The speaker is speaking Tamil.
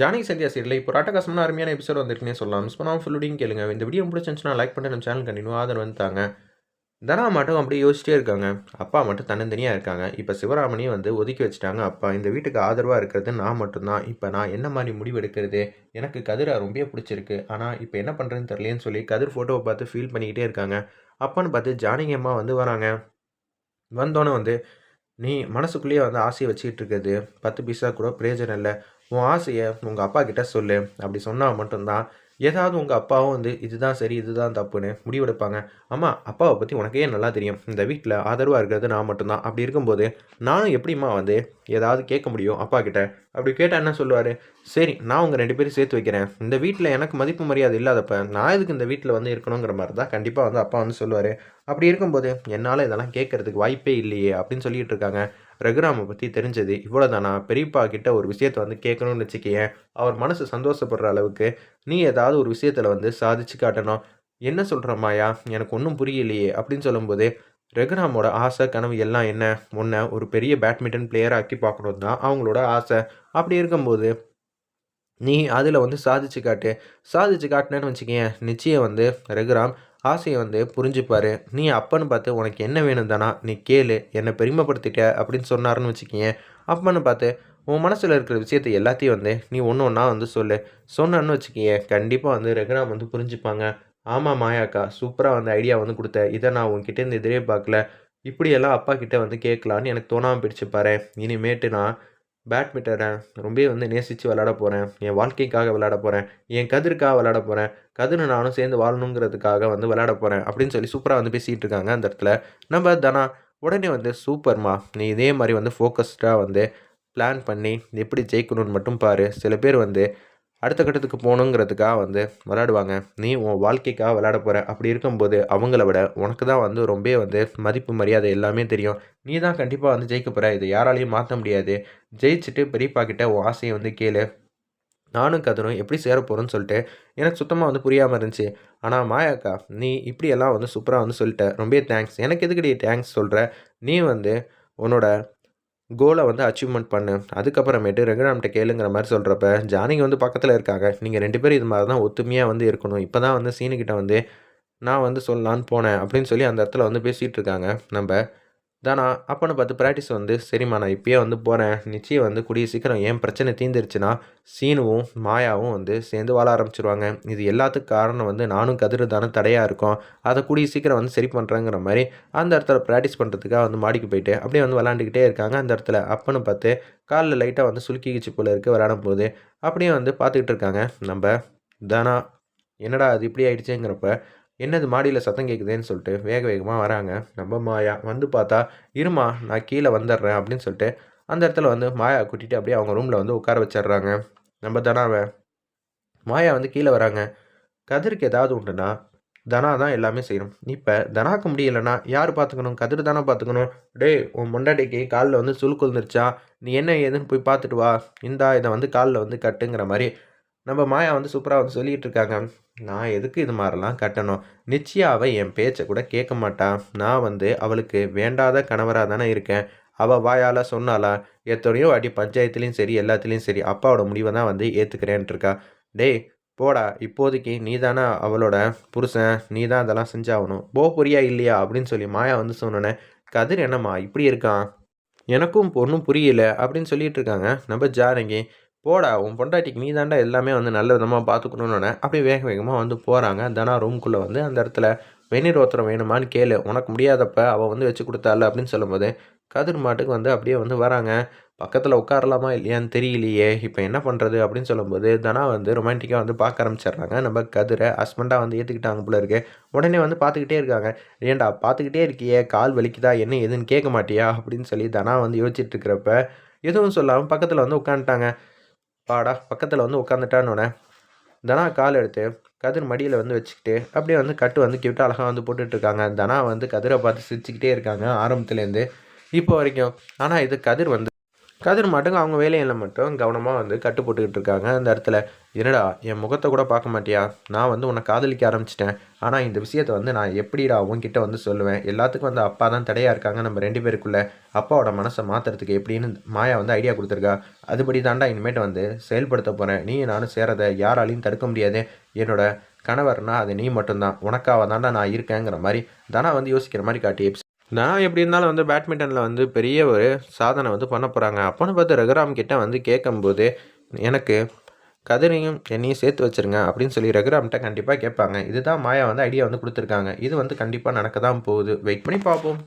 ஜானகி சந்தியா சீரில் இப்போ ராட்டகாசமான அருமையான எபிசோட் வந்திருக்குன்னே சொல்லலாம். மிஸ் பண்ணாமல் ஃபுல்லுடையும் கேளுங்க. இந்த வீடியோ பிடிச்சிருந்துச்சுன்னா லைக் பண்ணி நம்ம சேனல் கண்டினியூ ஆதரவு வந்துட்டாங்க. தனா மட்டும் அப்படியே யோசிச்சிட்டே இருக்காங்க. அப்பா மட்டும் தன்னந்தனியாக இருக்காங்க. இப்போ சிவராமனையும் வந்து ஒதுக்கி வச்சுட்டாங்க. அப்பா இந்த வீட்டுக்கு ஆதரவாக இருக்கிறது நான் மட்டும்தான். இப்போ நான் என்ன மாதிரி முடிவு எடுக்கிறது? எனக்கு கதிரை ரொம்ப பிடிச்சிருக்கு. ஆனால் இப்போ என்ன பண்ணுறதுன்னு தெரியலேன்னு சொல்லி கதிர் ஃபோட்டோவை பார்த்து ஃபீல் பண்ணிக்கிட்டே இருக்காங்க. அப்பான்னு பார்த்து ஜானகி அம்மா வந்து வராங்க. வந்தோன்னே வந்து நீ மனசுக்குள்ளேயே வந்து ஆசையை வச்சுக்கிட்டு இருக்கிறது பத்து பைசா கூட பிரயோஜனம் இல்லை. உன் ஆசையை உங்கள் அப்பா கிட்ட சொல்லு. அப்படி சொன்னால் மட்டும்தான் ஏதாவது உங்கள் அப்பாவும் வந்து இதுதான் சரி இதுதான் தப்புன்னு முடிவெடுப்பாங்க அம்மா அப்பாவை பற்றி உனக்கே நல்லா தெரியும். இந்த வீட்டில் ஆதரவாக இருக்கிறது நான் மட்டும்தான். அப்படி இருக்கும்போது நானும் எப்படிம்மா வந்து ஏதாவது கேட்க முடியும் அப்பா கிட்ட? அப்படி கேட்டால் என்ன சொல்லுவார்? சரி நான் உங்கள் ரெண்டு பேரும் சேர்த்து வைக்கிறேன். இந்த வீட்டில் எனக்கு மதிப்பு மரியாதை இல்லாதப்ப நான் எதுக்கு இந்த வீட்டில் வந்து இருக்கணுங்கிற மாதிரி தான் கண்டிப்பாக வந்து அப்பா வந்து சொல்லுவார். அப்படி இருக்கும்போது என்னால் இதெல்லாம் கேட்கறதுக்கு வாய்ப்பே இல்லையே அப்படின்னு சொல்லிட்டு இருக்காங்க. ரகுராமை பற்றி தெரிஞ்சது. இவ்வளோதானா பெரியப்பா கிட்ட ஒரு விஷயத்த வந்து கேட்கணும்னு வச்சுக்கேன் அவர் மனசு சந்தோஷப்படுற அளவுக்கு நீ ஏதாவது ஒரு விஷயத்தில் வந்து சாதிச்சு காட்டணும். என்ன சொல்கிற மாயா? எனக்கு ஒன்றும் புரியலையே. அப்படின்னு சொல்லும்போது ரகுராமோட ஆசை கனவு எல்லாம் என்ன? ஒன்றை ஒரு பெரிய பேட்மிண்டன் பிளேயர் ஆக்கி பார்க்கணும் தான் அவங்களோட ஆசை. அப்படி இருக்கும்போது நீ அதில் வந்து சாதிச்சு காட்டு. சாதிச்சு காட்டினேன்னு வச்சுக்கேன் நிச்சயம் வந்து ரகுராம் ஆசையை வந்து புரிஞ்சுப்பார். நீ அப்பன்னு பார்த்து உனக்கு என்ன வேணும் தானா நீ கேளு. என்னை பெருமைப்படுத்திட்ட அப்படின்னு சொன்னாருன்னு வச்சுக்கிங்க. அப்பன்னு பார்த்து உன் மனசில் இருக்கிற விஷயத்தை எல்லாத்தையும் வந்து நீ ஒன்று ஒன்றா வந்து சொல்லு. சொன்னான்னு வச்சுக்கிங்க. கண்டிப்பாக வந்து ரகுராம் வந்து புரிஞ்சுப்பாங்க. ஆமாம் மாயாக்கா சூப்பராக வந்து ஐடியா வந்து கொடுத்த. இதை நான் உன்கிட்டேருந்து எதிரே பார்க்கல. இப்படியெல்லாம் அப்பா கிட்டே வந்து கேட்கலான்னு எனக்கு தோணாமல் பிடிச்சிப்பாரு இனிமேட்டு நான் பேட்மிண்டனை ரொம்பவே வந்து நேசித்து விளாட போகிறேன் என் வாழ்க்கைக்காக விளாட போகிறேன் என் கதிர்க்காக விளாட போகிறேன் கதிர் நானும் சேர்ந்து வாழணுங்கிறதுக்காக வந்து விளாட போகிறேன் அப்படின்னு சொல்லி சூப்பராக வந்து பேசிகிட்டு இருக்காங்க அந்த இடத்துல. நம்ம தனா உடனே வந்து சூப்பர்மா நீ இதே மாதிரி வந்து ஃபோக்கஸ்டாக வந்து பிளான் பண்ணி எப்படி ஜெயிக்கணும்னு மட்டும் பாரு. சில பேர் வந்து அடுத்த கட்டத்துக்கு போகணுங்கிறதுக்காக வந்து விளாடுவாங்க நீ உன் வாழ்க்கைக்காக விளாட போகிற அப்படி இருக்கும்போது அவங்கள விட உனக்கு தான் வந்து ரொம்ப வந்து மதிப்பு மரியாதை எல்லாமே தெரியும். நீ தான் கண்டிப்பாக வந்து ஜெயிக்க போகிற இதை யாராலையும் மாற்ற முடியாது. ஜெயிச்சுட்டு பெரியப்பா கிட்ட உன் ஆசையை வந்து கேளு. நானும் கதனும் எப்படி சேர போகிறோன்னு சொல்லிட்டு எனக்கு சுத்தமாக வந்து புரியாமல் இருந்துச்சு. ஆனால் மாயாக்கா நீ இப்படியெல்லாம் வந்து சூப்பராக வந்து சொல்லிட்ட. ரொம்ப தேங்க்ஸ் எனக்கு எதுக்கடி தேங்க்ஸ் சொல்கிற நீ வந்து உன்னோட கோலை வந்து அச்சீவ்மெண்ட் பண்ணு. அதுக்கப்புறமேட்டு ரகுராம்கிட்ட கேளுங்கிற மாதிரி சொல்கிறப்ப ஜானிங்க வந்து பக்கத்தில் இருக்காங்க. நீங்கள் ரெண்டு பேரும் இது மாதிரி தான் ஒத்துமையாக வந்து இருக்கணும். இப்போ தான் வந்து சீனுக்கிட்ட வந்து நான் வந்து சொல்லலான்னு போனேன். அப்படின்னு சொல்லி அந்த இடத்துல வந்து பேசிகிட்டு இருக்காங்க. நம்ம தானா அப்போன்னு பார்த்து ப்ராக்டிஸ் வந்து சரிம்மா நான் இப்பயே வந்து போகிறேன் நிச்சயம் வந்து கூடிய சீக்கிரம் ஏன் பிரச்சனை தீர்ந்துருச்சுன்னா சீனுவும் மாயாவும் வந்து சேர்ந்து வாழ ஆரம்பிச்சிருவாங்க. இது எல்லாத்துக்கும் காரணம் வந்து நானும் கதிர் தானே தடையாக இருக்கும். அதை கூடிய சீக்கிரம் வந்து சரி பண்ணுறேங்கிற மாதிரி அந்த இடத்துல ப்ராக்டிஸ் பண்ணுறதுக்காக வந்து மாடிக்கு போயிட்டு அப்படியே வந்து விளாண்டுக்கிட்டே இருக்காங்க. அந்த இடத்துல அப்போன்னு பார்த்து காலில் லைட்டாக வந்து சுலுக்கிக்கிச்சு போல இருக்குது விளாடும் போது அப்படியே வந்து பார்த்துக்கிட்டு இருக்காங்க. நம்ம தானா என்னடா அது இப்படி ஆயிடுச்சுங்கிறப்ப என்னது மாடியில் சத்தம் கேட்குதேன்னு சொல்லிட்டு வேக வேகமாக வராங்க. நம்ம மாயா வந்து பார்த்தா இருமா நான் கீழே வந்துடுறேன் அப்படின்னு சொல்லிட்டு அந்த இடத்துல வந்து மாயா கூட்டிகிட்டு அப்படியே அவங்க ரூமில் வந்து உட்கார வச்சிடுறாங்க. நம்ம தனாவை. மாயா வந்து கீழே வராங்க. கதிருக்கு ஏதாவது உண்டுனா? தனா தான் எல்லாமே செய்யணும். இப்போ தனாக்கு முடியலைன்னா யார் பார்த்துக்கணும் கதிர் தானே பார்த்துக்கணும் டேய் உன் மொண்டாட்டிக்கு காலில் வந்து சுழுக்கு வந்துருச்சா நீ என்ன ஏதுன்னு போய் பார்த்துட்டு வா. இந்தா இதை வந்து காலில் வந்து கட்டுங்கிற மாதிரி நம்ம மாயா வந்து சூப்பராக வந்து சொல்லிகிட்டு இருக்காங்க நான் எதுக்கு இது மாதிரிலாம் கட்டணும்? நிச்சயம் அவள் என் பேச்சை கூட கேட்க மாட்டான் நான் வந்து அவளுக்கு வேண்டாத கணவராக தானே இருக்கேன். அவள் வாயால் சொன்னாலா எத்தனையோ அடி பஞ்சாயத்துலேயும் சரி எல்லாத்துலேயும் சரி அப்பாவோட முடிவை தான் வந்து ஏற்றுக்கிறேன்ட்டு இருக்கா டேய் போடா இப்போதைக்கு நீ தானே அவளோட புருஷன்? நீ தான் அதெல்லாம் செஞ்சாகணும். போ புரியா இல்லையா? அப்படின்னு சொல்லி மாயா வந்து சொன்னோன்னே கதிர் என்னம்மா இப்படி இருக்கான்? எனக்கும் பொண்ணும் புரியல அப்படின்னு சொல்லிட்டு இருக்காங்க நம்ம ஜானகி போடா உன் பொண்டாட்டிக்கு நீ தாண்டா எல்லாமே வந்து நல்ல விதமாக பார்த்துக்கணுன்னு அப்படியே வேக வேகமாக வந்து போகிறாங்க தனா ரூம்குள்ளே வந்து அந்த இடத்துல வெந்நீர் ஒருத்தரம் வேணுமான்னு கேளு. உனக்கு முடியாதப்ப அவள் வந்து வச்சு கொடுத்தாள் அப்படின்னு சொல்லும்போது கதிர் மாட்டுக்கு வந்து அப்படியே வந்து வராங்க. பக்கத்தில் உட்காரலாமா இல்லையான்னு தெரியலையே. இப்போ என்ன பண்ணுறது அப்படின்னு சொல்லும்போது தனா வந்து ரொமான்டிக்காக வந்து பார்க்க ஆரம்பிச்சிடுறாங்க. நம்ம கதிரை ஹஸ்பண்டாக வந்து ஏற்றுக்கிட்டாங்க போல இருக்கு. உடனே வந்து பார்த்துக்கிட்டே இருக்காங்க. ஏன்டா பார்த்துக்கிட்டே இருக்கியே. கால் வலிக்குதா? என்ன எதுன்னு கேட்க மாட்டியா? அப்படின்னு சொல்லி தனா வந்து யோசிச்சுட்டு இருக்கிறப்ப எதுவும் சொல்லாமல் பக்கத்தில் வந்து உட்காந்துட்டாங்க. பாடா பக்கத்தில் வந்து உட்காந்துட்டான்னு தனா கால் எடுத்து கதிர் மடியில் வந்து வச்சுக்கிட்டு அப்படியே வந்து கட்டு வந்து கிட்ட அழகாக வந்து போட்டுட்ருக்காங்க தனா வந்து கதிரை பார்த்து சிரிச்சுக்கிட்டே இருக்காங்க ஆரம்பத்துலேருந்து. இப்போ வரைக்கும். ஆனால் இது கதிர் வந்து கதிர் மட்டும் அவங்க வேலையில் மட்டும் கவனமாக வந்து கட்டு போட்டுக்கிட்டு இருக்காங்க. அந்த இடத்துல என்னடா என் முகத்தை கூட பார்க்க மாட்டியா? நான் வந்து உன்னை காதலிக்க ஆரம்பிச்சிட்டேன். ஆனால் இந்த விஷயத்தை வந்து நான் எப்படிடா உன்கிட்ட வந்து சொல்லுவேன்? எல்லாத்துக்கும் வந்து அப்பா தான் தடையாக இருக்காங்க நம்ம ரெண்டு பேருக்குள்ளே. அப்பாவோட மனசை மாற்றுறதுக்கு எப்படின்னு மாயா வந்து ஐடியா கொடுத்துருக்கா. அதுபடி தாண்டா இனிமேட்டு வந்து செயல்படுத்த போகிறேன் நீ நானும் சேரதை யாராலையும் தடுக்க முடியாது. என்னோட கணவர்னா அது நீ மட்டும்தான். உனக்காக தாண்டா நான் இருக்கேங்கிற மாதிரி தானா வந்து யோசிக்கிற மாதிரி காட்டி நான் எப்படி இருந்தாலும் வந்து பேட்மிண்டனில் வந்து பெரிய ஒரு சாதனை வந்து பண்ண போகிறாங்க அப்போன்னு பார்த்து ரகுராம் கிட்ட வந்து கேட்கும்போது எனக்கு கதிரையும் என்னையும் சேர்த்து வச்சிருங்க அப்படின்னு சொல்லி ரகுராம்கிட்ட கண்டிப்பாக கேட்பாங்க. இதுதான் மாயா வந்து ஐடியா வந்து கொடுத்துருக்காங்க. இது வந்து கண்டிப்பாக நடக்க தான் போகுது. வெயிட் பண்ணி பார்ப்போம்.